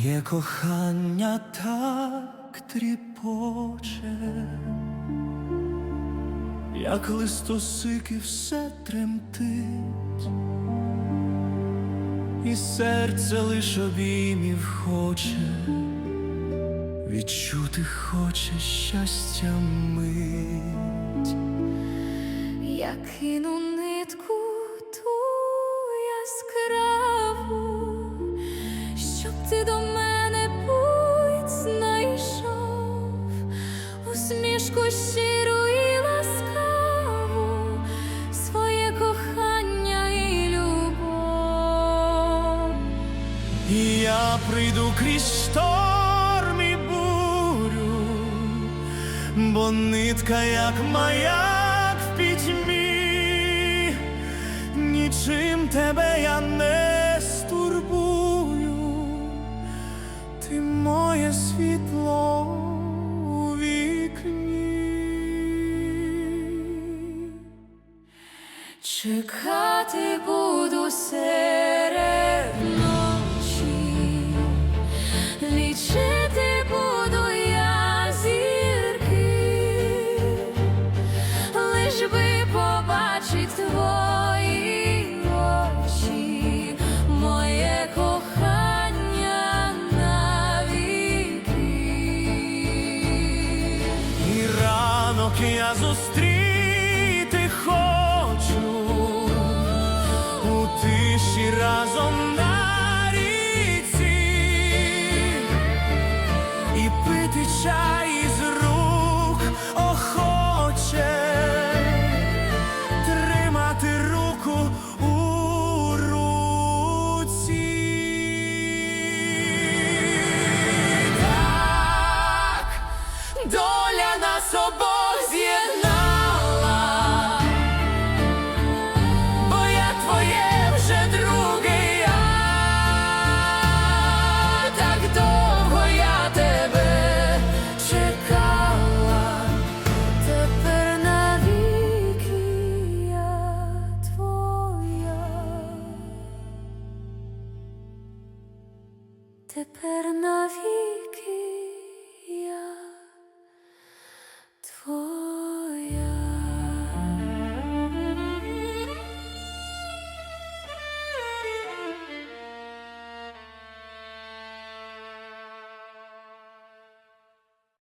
Твоє кохання так тріпоче, як листосики все тремтить, і серце лиш обіймів хоче, відчути хоче щастя мить. Я кину нитку ту яскраву, ти до прийду крізь шторм і бурю, бо нитка, як маяк в пітьмі, нічим тебе я не стурбую, ти моє світло у вікні. Чекати буду серед ночі, Que as trilhos. to put